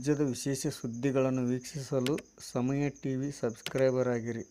ರಾಜ್ಯದ ವಿಶೇಷ ಸುದ್ದಿಗಳನ್ನು ವೀಕ್ಷಿಸಲು ಸಮಯ ಟಿ ವಿ ಸಬ್ಸ್ಕ್ರೈಬರ್ ಆಗಿರಿ.